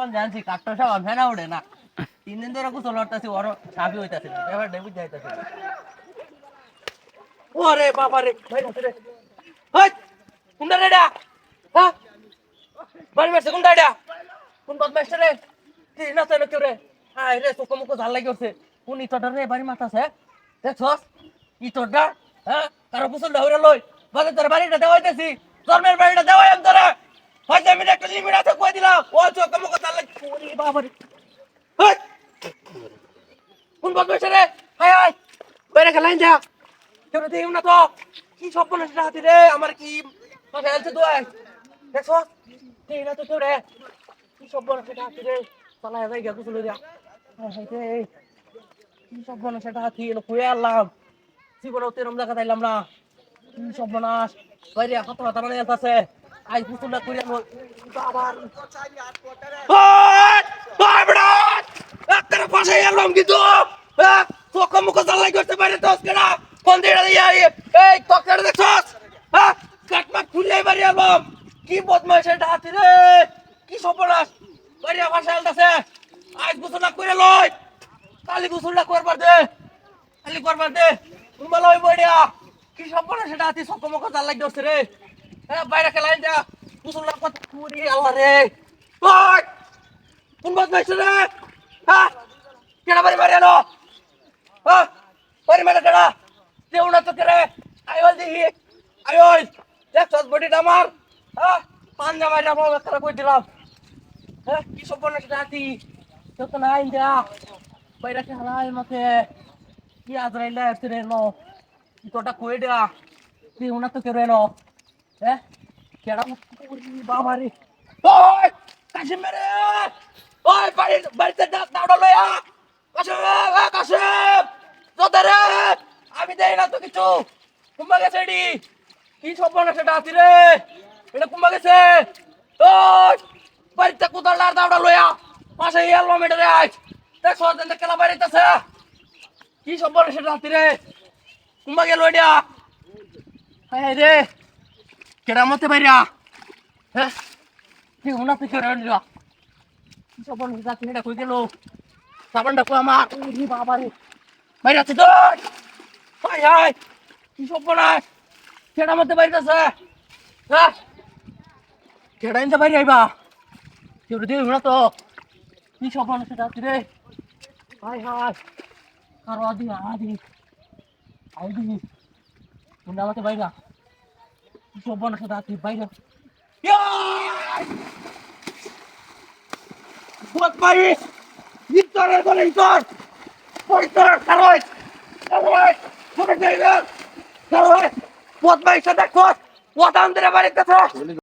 On জানছি, কাঠটা সব ফেনা উঠে না। তিন দিন ধরে কুচল লড়তাছি ওর সাফি হইতাছে, এবার ডেবুজ যাইতাছে ওরে বাবা রে ভাই রে। হাই, কোনটা রেডা হ্যাঁ? বাড়ি মারছে কোনটা রেডা কোন বদমাইশ রে? তুই না তাই না কেউ রে? হাই রে, চোখ মুখ ঝাল লাগি উঠছে। কোন ইটটা রে বাড়ি মারতাছে দেখছস? ইটটা হ্যাঁ? কারও পুসল ধরে লই। বাজে তোর বাড়িটা দেওয়াইতেছি জন্মের বাড়িটা দেওয়াই আমি তোরা। হয়তো আমি একটা লিমিট আছে, কই দিলাম? ও চোখ মুখ ঝাল লাগি ওরে বাবা রে? হাই কোন বাইরে কি স্বপ্ন সেটা হাতি রে? আমার কি মাথায় আনছে তো দেখছ দেখি না তো কেউ রে? কি স্বপ্ন সেটা হাতি এলো কুয়ে আনলাম? জীবনে তেরম দেখা দিলাম না। কি সর্বনাশ বাইরে কত হাতা মানে আছে আই কুচুলা করিয়া নই একটা পাশে কিন্তু চোখ মুখ জ্বালাই করতে পারে তো কেনা কোন দিকে দিয়া এই তকটা দেখছস? হ্যাঁ কাটমা খুলে বাড়ি এলাম কি বদমাইশ এটা হাতি রে? কি সর্বনাশ? বাড়ি ভাষা এলতাছে আজ গুছলা করে লই কালি গুছলা করবার দে। কালি করবার দে। তুমি লই বড়িয়া কি সর্বনাশ এটা হাতি? চোখ মুখ জ্বালাই করছে রে। বাইরে খেলাই যা। গুছলা কত পুরি আল্লাহ রে। কোন বদমাইশ রে? হ্যাঁ কেনা বাড়ি বাড়ি এলো হ্যাঁ বাড়ি মেরে কেনা দেউ না তো কেরে আইওল দেখি আইওল দেখছস বডিটা আমার হ্যাঁ পান জামাই যাব একটা কই দিলাম হ্যাঁ কি সব বনে সেটা হাতি তো তো নাই দেয়া বাইরে কে হালাই মতে কি আজরাইলা এসরে নো তোটা কই দেয়া দেউ না তো কেরে নো হ্যাঁ কেডা বাবা রে ওই আমি দেই না তো কিছু। কুম্বা গেছে এডি কি সপনা সেটা আছি রে? এটা কুম্বা গেছে। বাড়িতে কোদাল আর দাঁড়া লয়া পাশে এলো মিটারে আজ দেখ সরদেন কেলা বাড়িতেছে কি সপনা সেটা আছি রে? কুম্বা গেল এডিয়া হায় রে। কেরামতে বাইরা। হ্যাঁ? কি উনা থেকে রইলা কি সপনা সেটা আছি এটা কই গেল? সাবানটা কই আমার ওরে বাবা রে। বাইরে আছে তোর হাই হাই কি সব নাই কেডা মধ্যে বাইরে আছে। হ্যাঁ কেডা ইনতে বাইরে আইবা। কেউ দিয়ে না তো। কি সব না সেটা রে? হাই হাই কারও আদি আদি। আইদি কোনটা মধ্যে বাইরা। কি সব না সেটা বাইরে। Buat bayi, Victor el Victor, Victor, Carlos! Karoy, Karoy, Karoy, Karoy, buat bayi sedekot, buat andre balik ke